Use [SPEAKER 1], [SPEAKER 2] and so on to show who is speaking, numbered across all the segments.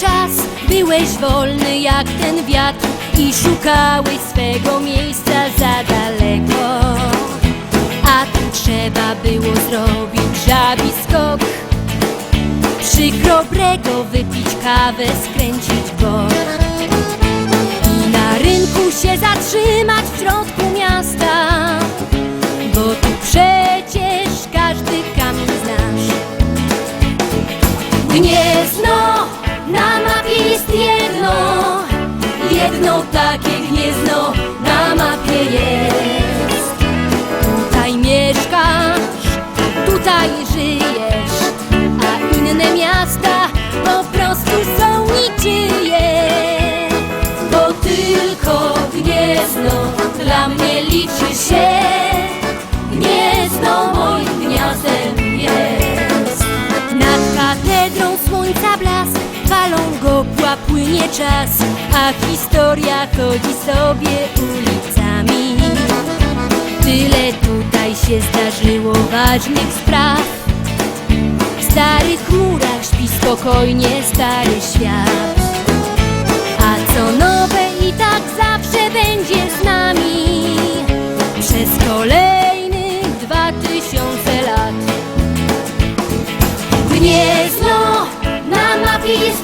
[SPEAKER 1] czas byłeś wolny jak ten wiatr i szukałeś swego miejsca za daleko. A tu trzeba było zrobić żabi skok. Przy Krobrego wypić kawę, skręcić bok. I na rynku się zatrzymać w środku miasta. Bo tu przecież każdy kamień znasz. Gniezno, jest jedno, jedno takie gniezno na mapie jest. Tutaj mieszkasz, tutaj żyjesz, a inne miasta po prostu są niczyje. Bo tylko gniezno dla mnie liczy się, gniezno moim gniazdem jest. Nad katedrą słońca blask Falą gopła płynie czas A historia chodzi sobie ulicami. Tyle tutaj się zdarzyło ważnych spraw. W starych murach śpi spokojnie stary świat. A co nowe i tak zawsze będzie z nami. Przez kolejnych dwa tysiące lat. Gniezno, na mapie jest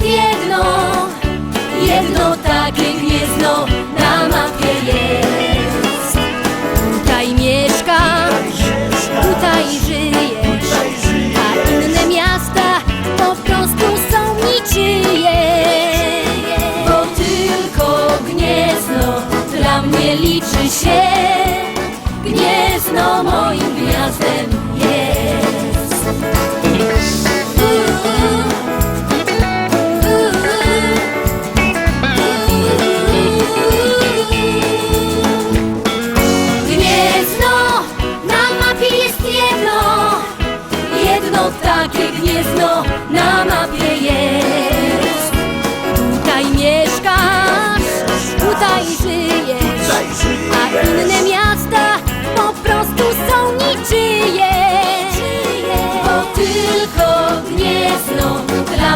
[SPEAKER 1] się Gniezno moim gniazdem jest. Gniezno, na mapie jest jedno. Jedno takie gniezno na mapie jest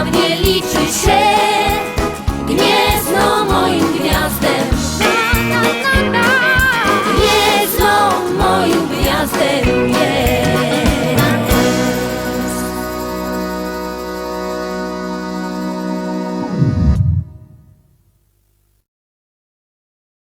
[SPEAKER 1] mnie liczy się